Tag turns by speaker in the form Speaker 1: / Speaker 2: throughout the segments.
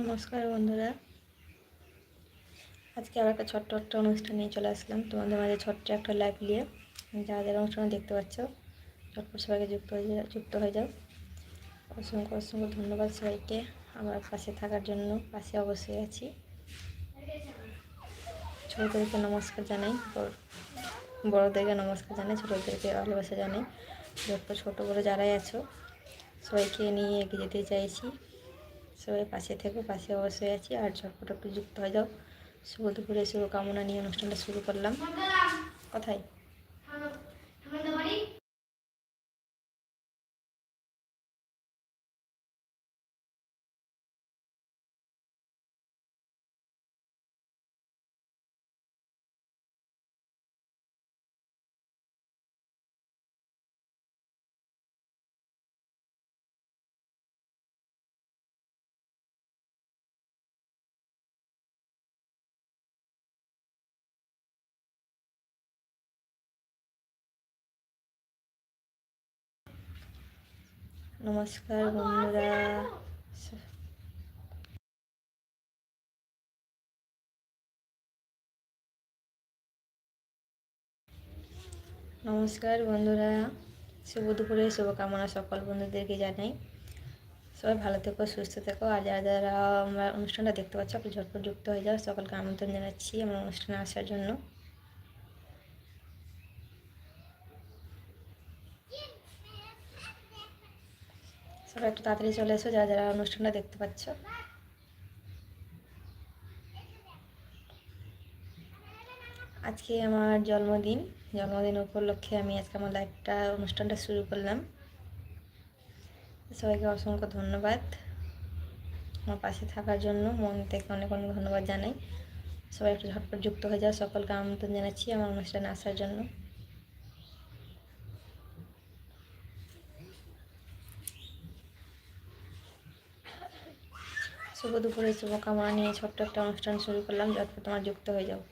Speaker 1: নমস্কার বন্ধুরা। আজকে আবার একটা ছোট্ট একটা অনুষ্ঠান নিয়ে চলে আসলাম। তোমাদের মাঝে ছোট্ট একটা লাইভ নিয়ে। যারা অনুষ্ঠানে দেখতে পাচ্ছ চটপট সবাইকে যুক্ত হয়ে যুক্ত হয়ে যাও। অসংখ্য অসংখ্য ধন্যবাদ সবাইকে আমার পাশে থাকার জন্য। পাশে অবশ্যই আছি। ছোটোদেরকে নমস্কার জানাই, বড় বড়োদেরকে নমস্কার জানাই, ছোটোদেরকে ভালোবাসা জানাই। যত ছোটো বড়ো যারাই আছো, সবাইকে নিয়ে এগিয়ে যেতে চাইছি। সবাই পাশে থেকো পাশে অবশ্যই আছি। আর ঝটপট একটু যুক্ত হয়ে যাও। শুভ দুপুরে শুভকামনা নিয়ে অনুষ্ঠানটা শুরু করলাম। কথাই নমস্কার বন্ধুরা। নমস্কার বন্ধুরা। শুভ দুপুরে শুভকামনা সকল বন্ধুদেরকে জানাই। সবাই ভালো থেকো সুস্থ থেকো। আর যারা যারা আমরা অনুষ্ঠানটা দেখতে পাচ্ছ আপনি ঝটপট যুক্ত হয়ে যাও। সকলকে আমন্ত্রণ জানাচ্ছি আমার অনুষ্ঠানে আসার জন্য। সবাই একটু তাড়াতাড়ি চলে এসো, যারা যারা অনুষ্ঠানটা দেখতে পাচ্ছ। আজকে আমার জন্মদিন। জন্মদিন উপলক্ষে আমি আজকে আমার লাইফটা, অনুষ্ঠানটা শুরু করলাম। সবাইকে অসংখ্য ধন্যবাদ আমার পাশে থাকার জন্য। মন থেকে অনেক অনেক ধন্যবাদ জানাই। সবাই একটু ঝটপট যুক্ত হয়ে যাও। সকলকে আমন্ত্রণ জানাচ্ছি আমার অনুষ্ঠানে আসার জন্য। শুভ দুপুরে শুভকামনা নিয়ে ছোট্ট একটা অনুষ্ঠান শুরু করলাম। যতক্ষণ তোমার যুক্ত হয়ে যাও।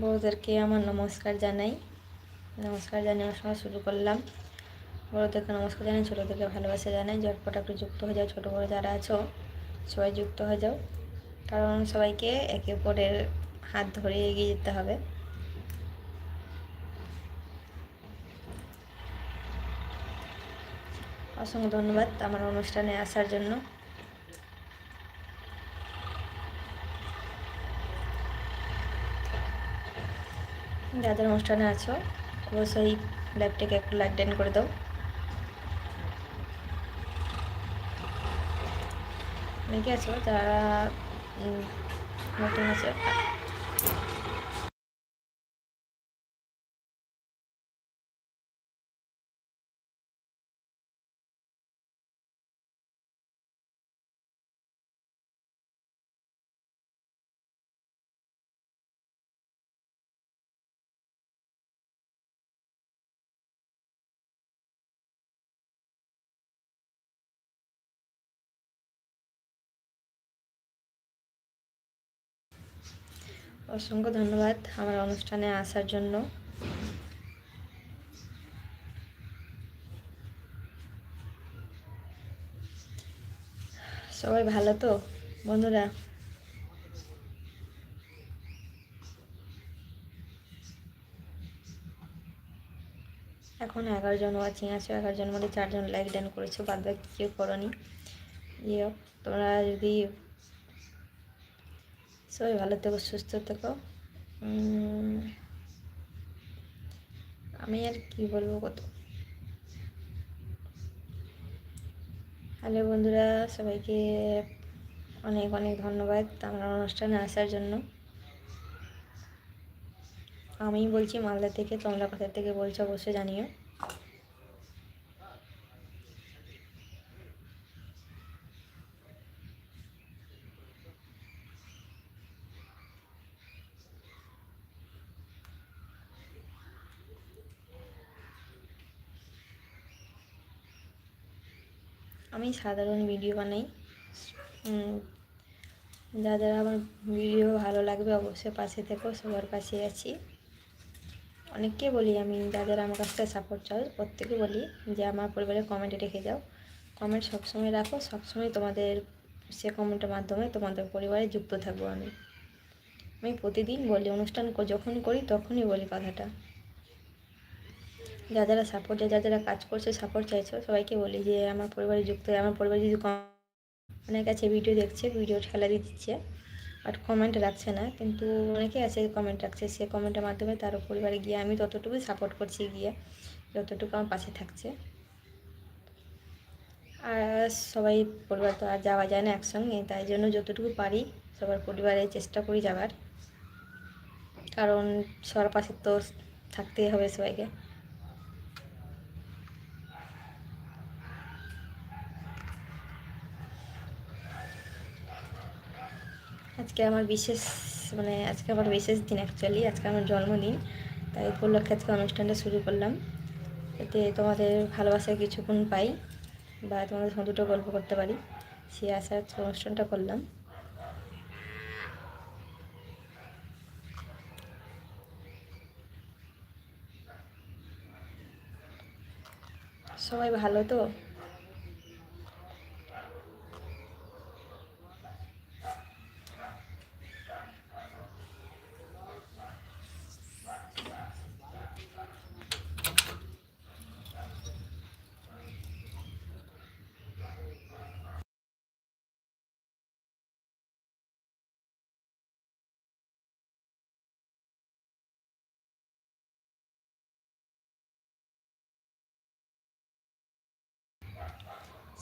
Speaker 1: বড়োদেরকে আমার নমস্কার জানাই। নমস্কার জানিয়ে আমার শুরু করলাম। বড়োদেরকে নমস্কার জানাই, ছোটোদেরকে ভালোবাসা জানাই, ঝটপট একটু যুক্ত হয়ে যাও, ছোটো বড়ো যারা আছো, সবাই যুক্ত হয়ে যাও। কারণ সবাইকে একে অপরের হাত ধরে এগিয়ে যেতে হবে। অসংখ্য ধন্যবাদ আমার অনুষ্ঠানে আসার জন্য। যাদের অনুষ্ঠানে আছো, অবশ্যই লাইভটাকে একটু লাইক ডান করে দাও। অনেকে আছো যারা নতুন আছে। অসংখ্য ধন্যবাদ আমার অনুষ্ঠানে আসার জন্য। সবাই ভালো তো? বন্ধুরা? এখন এগারো জন ওয়াচিং আছে, এগারো জন মধ্যে চারজন লাইক ডান করেছ, বাদ বাকি কেউ ইয়ে তোমরা যদি সবাই ভালো থেকো, সুস্থ থেকো। আমি আর কি বলব কত? হ্যালো বন্ধুরা, সবাইকে অনেক অনেক ধন্যবাদ আমার অনুষ্ঠানে আসার জন্য। আমি বলছি মালদা থেকে, তোমরা কোথা থেকে বলছো অবশ্যই জানিও। আমি সাধারণ ভিডিও বানাই। যাদের আমার ভিডিও ভালো লাগবে অবশ্যই পাশে থেকো, সবার পাশে আছি। অনেককে বলি আমি যাদের আমার কাছ থেকে সাপোর্ট চাও প্রত্যেকে বলি যে আমার পরিবারের কমেন্টে রেখে যাও। কমেন্ট সবসময় রাখো, সবসময় তোমাদের সে কমেন্টের মাধ্যমে তোমাদের পরিবারে যুক্ত থাকব আমি। আমি প্রতিদিন বলি, অনুষ্ঠান যখন করি তখনই বলি কথাটা। যা যারা সাপোর্ট যা যারা কাজ করছে সাপোর্ট চাইছো, সবাইকে বলি যে আমার পরিবারে যুক্ত হয়ে, আমার পরিবারে যদি কম- অনেক আছে ভিডিও দেখছে ভিডিও দিয়ে দিচ্ছে বাট কমেন্ট রাখছে না। কিন্তু অনেকে আছে কমেন্ট রাখছে, সে কমেন্টের মাধ্যমে তার পরিবারে গিয়ে আমি ততটুকুই সাপোর্ট করছি গিয়ে, যতটুকু আমার পাশে থাকছে। আর সবাই পরিবার তো আর যাওয়া যায় না একসঙ্গে, তাই জন্য যতটুকু পারি সবার পরিবারে চেষ্টা করি যাবার কারণ সবার পাশে তো থাকতেই হবে সবাইকে। আজকে আমার বিশেষ মানে আজকে আমার বিশেষ দিন অ্যাকচুয়ালি আজকে আমার জন্মদিন। তাই উপলক্ষে আজকে অনুষ্ঠানটা শুরু করলাম। এতে তোমাদের ভালোবাসা কিছুক্ষণ পাই বা তোমাদের সঙ্গে দুটো গল্প করতে পারি। সে আশা অনুষ্ঠানটা করলাম। সবাই ভালো তো?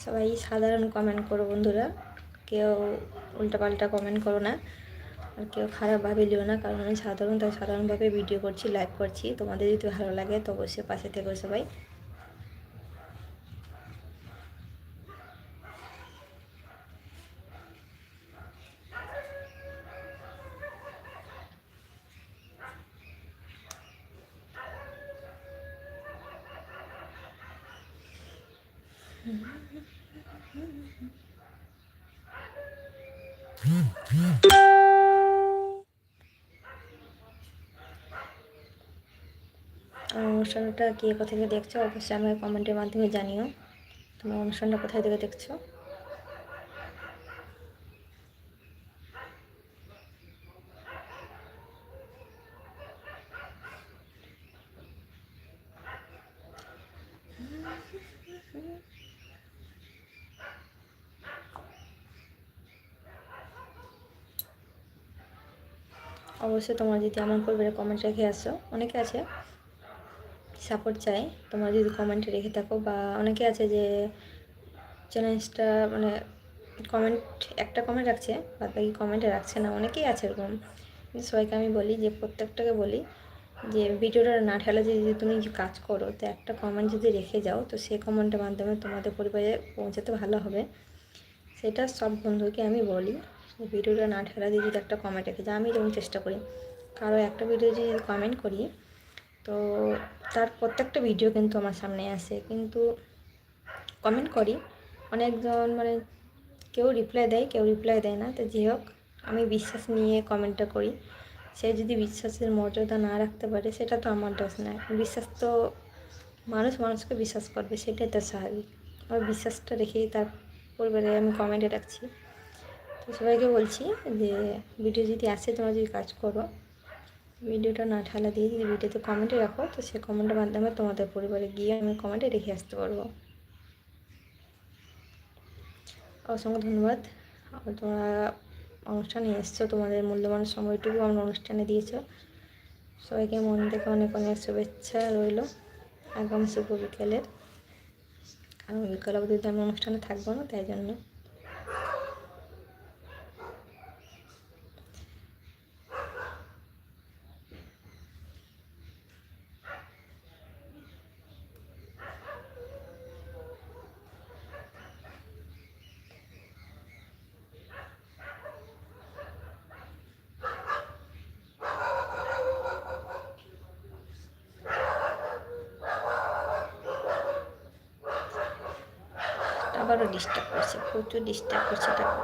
Speaker 1: সবাই সাধারণ কমেন্ট করো বন্ধুরা। কেউ উল্টাপাল্টা কমেন্ট করো না। আর কেউ খারাপভাবে লিও না, কারণ আমি সাধারণ, তাই সাধারণভাবে ভিডিও করছি লাইভ করছি। তোমাদের যদি ভালো লাগে তো অবশ্যই পাশে থেকো সবাই। অনুষ্ঠানটা কে কোথায় থেকে দেখছ? অবশ্যই আমাকে কমেন্টের মাধ্যমে জানিও। তোমার অনুষ্ঠানটা কোথায় থেকে দেখছ? অবশ্যই তোমরা যদি আমার পরিবারে কমেন্ট রেখে আসো। অনেকে আছে সাপোর্ট চাই তোমরা যদি কমেন্ট রেখে থাকো বা অনেকে আছে যে চ্যালেঞ্জটা মানে কমেন্ট একটা কমেন্ট রাখছে বাদ বাকি কমেন্টে রাখছে না। অনেকেই আছে এরকম। সবাইকে আমি বলি যে, প্রত্যেকটাকে বলি যে, ভিডিওটা না ঠেলে যদি তুমি কাজ করো, তো একটা কমেন্ট যদি রেখে যাও, তো সেই কমেন্টের মাধ্যমে তোমাদের পরিবারে পৌঁছাতে ভালো হবে। সেটা সব বন্ধুকে আমি বলি। ভিডিওটা না ঠেলা দিয়ে যদি একটা কমেন্ট রেখে যাও আমি যেমন চেষ্টা করি। কারও একটা ভিডিও যদি কমেন্ট করি, তো তার প্রত্যেকটা ভিডিও কিন্তু আমার সামনে আসে। কিন্তু কমেন্ট করি, অনেকজন মানে কেউ রিপ্লাই দেয়, কেউ রিপ্লাই দেয় না। তো যাই হোক, আমি বিশ্বাস নিয়ে কমেন্টটা করি। সে যদি বিশ্বাসের মর্যাদা না রাখতে পারে, সেটা তো আমার দোষ নয় বিশ্বাস তো মানুষ মানুষকে বিশ্বাস করবে, সেটাই তো স্বাভাবিক। আমার বিশ্বাসটা রেখেই তার পরিবারে আমি কমেন্টে রাখছি। সবাইকে বলছি যে ভিডিও যদি আসে তোমরা যদি কাজ করো ভিডিওটা না ঠালা দিয়ে যদি ভিডিওতে কমেন্টে রাখো, তো সে কমেন্টের মাধ্যমে তোমাদের পরিবারে গিয়ে আমি কমেন্টে রেখে আসতে পারব। অসংখ্য ধন্যবাদ। তোমরা অনুষ্ঠানে এসছো, তোমাদের মূল্যবান সময়টুকু আমার অনুষ্ঠানে দিয়েছ। সবাইকে মন থেকে অনেক অনেক শুভেচ্ছা রইল আগামী শুভ বিকেলের। কারণ বিকেল অবধি আমি অনুষ্ঠানে থাকব না, তাই জন্য। আবারও ডিস্টার্ব করছে প্রচুর ডিস্টার্ব করছে টাকা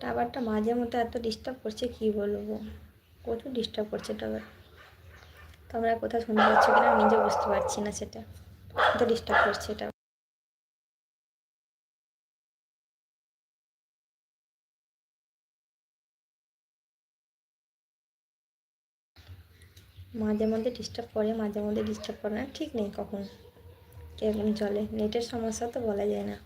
Speaker 1: টাওয়ারটা মাঝে মধ্যে এত ডিস্টার্ব করছে, কি বলব? প্রচুর ডিস্টার্ব করছে টাওয়ার তোমরা কোথাও শুনতে পাচ্ছ কিনা আমি নিজে বুঝতে পারছি না সেটা। এত ডিস্টার্ব করছে এটা মাঝে মধ্যে ডিস্টার্ব করে, মাঝে মধ্যে ডিস্টার্ব করে না, ঠিক নেই কখন কেমন চলে। নেটের সমস্যা তো বলা যায় না।